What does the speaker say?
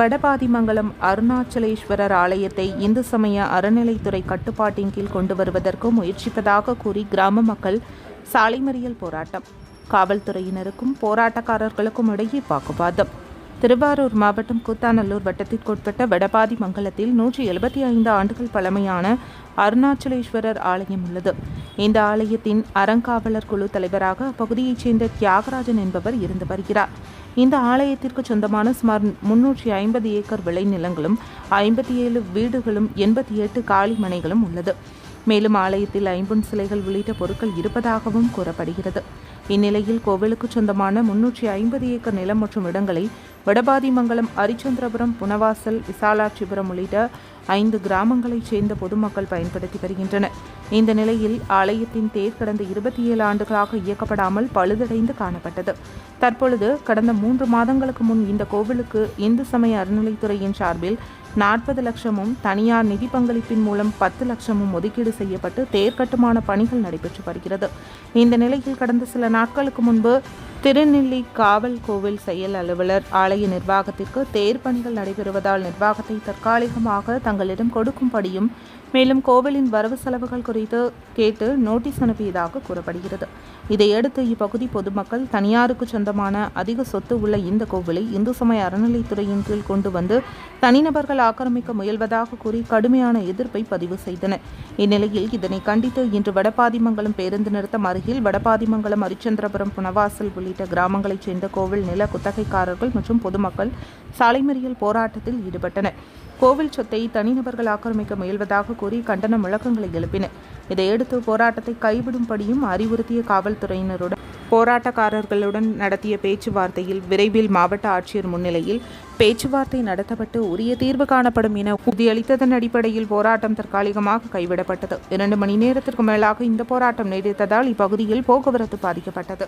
வடபாதிமங்கலம் அருணாச்சலேஸ்வரர் ஆலயத்தை இந்து சமய அறநிலைத்துறை கட்டுப்பாட்டின் கீழ் கொண்டு வருவதற்கு முயற்சிப்பதாக கூறி கிராம மக்கள் சாலை மறியல் போராட்டம். காவல்துறையினருக்கும் போராட்டக்காரர்களுக்கும் இடையே வாக்குவாதம். திருவாரூர் மாவட்டம் கூத்தாநல்லூர் வட்டத்திற்குட்பட்ட வடபாதி மங்கலத்தில் நூற்றி எழுபத்தி ஐந்து ஆண்டுகள் பழமையான அருணாச்சலேஸ்வரர் ஆலயம் உள்ளது. இந்த ஆலயத்தின் அறங்காவலர் குழு தலைவராக அப்பகுதியைச் சேர்ந்த தியாகராஜன் என்பவர் இருந்து வருகிறார். இந்த ஆலயத்திற்கு சொந்தமான சுமார் முன்னூற்றி ஐம்பது ஏக்கர் விளைநிலங்களும் ஐம்பத்தி ஏழு வீடுகளும் எண்பத்தி எட்டு காளிமனைகளும் உள்ளது. மேலும் ஆலயத்தில் ஐம்பொன் சிலைகள் உள்ளிட்ட பொருட்கள் இருப்பதாகவும் கூறப்படுகிறது. இந்நிலையில் கோவிலுக்கு சொந்தமான முன்னூற்றி ஐம்பது ஏக்கர் நிலம் மற்றும் இடங்களை வடபாதிமங்கலம் அரிச்சந்திரபுரம் புனவாசல் விசாலாட்சிபுரம் உள்ளிட்ட ஐந்து கிராமங்களைச் சேர்ந்த பொதுமக்கள் பயன்படுத்தி வருகின்றனர். இந்த நிலையில் ஆலயத்தின் தேர் கடந்த இருபத்தி ஏழு ஆண்டுகளாக இயக்கப்படாமல் பழுதடைந்து காணப்பட்டது. தற்பொழுது கடந்த மூன்று மாதங்களுக்கு முன் இந்த கோவிலுக்கு இந்து சமய அறநிலைத்துறையின் சார்பில் நாற்பது லட்சமும் தனியார் நிதி பங்களிப்பின் மூலம் பத்து லட்சமும் ஒதுக்கீடு செய்யப்பட்டு தேர் கட்டுமான பணிகள் நடைபெற்று வருகிறது. இந்த நிலையில் கடந்த சில நாட்களுக்கு முன்பு திருநெல்லி காவல் கோவில் செயல் அலுவலர் ஆலய நிர்வாகத்திற்கு தேர் பணிகள் நடைபெறுவதால் நிர்வாகத்தை தற்காலிகமாக தங்களிடம் கொடுக்கும்படியும் மேலும் கோவிலின் வரவு செலவுகள் குறித்து கேட்டு நோட்டீஸ் அனுப்பியதாக கூறப்படுகிறது. இதையடுத்து இப்பகுதி பொதுமக்கள் தனியாருக்கு சொந்தமான அதிக சொத்து உள்ள இந்த கோவிலை இந்து சமய அறநிலைத்துறையின் கீழ் கொண்டு வந்து தனிநபர்கள் ஆக்கிரமிக்க முயல்வதாக கூறி கடுமையான எதிர்ப்பை பதிவு செய்தனர். இந்நிலையில் இதனை கண்டித்து இன்று வடபாதிமங்கலம் பேருந்து நிறுத்தம் அருகில் வடபாதிமங்கலம் அரிச்சந்திரபுரம் புனவாசல் உள்ளிட்ட கிராமங்களைச் சேர்ந்த கோவில் நில குத்தகைக்காரர்கள் மற்றும் பொதுமக்கள் சாலை மறியல் போராட்டத்தில் ஈடுபட்டனர். கோவில் சொத்தை தனிநபர்கள் ஆக்கிரமிக்க முயல்வதாக கூறி கண்டன முழக்கங்களை எழுப்பின இதையடுத்து போராட்டத்தை கைவிடும்படியும் அறிவுறுத்திய காவல்துறையினருடன் போராட்டக்காரர்களுடன் நடத்திய பேச்சுவார்த்தையில் விரைவில் மாவட்ட ஆட்சியர் முன்னிலையில் பேச்சுவார்த்தை நடத்தப்பட்டு உரிய தீர்வு காணப்படும் என உறுதியளித்ததன் அடிப்படையில் போராட்டம் தற்காலிகமாக கைவிடப்பட்டது. இரண்டு மணி நேரத்திற்கு மேலாக இந்த போராட்டம் நீடித்ததால் இப்பகுதியில் போக்குவரத்து பாதிக்கப்பட்டது.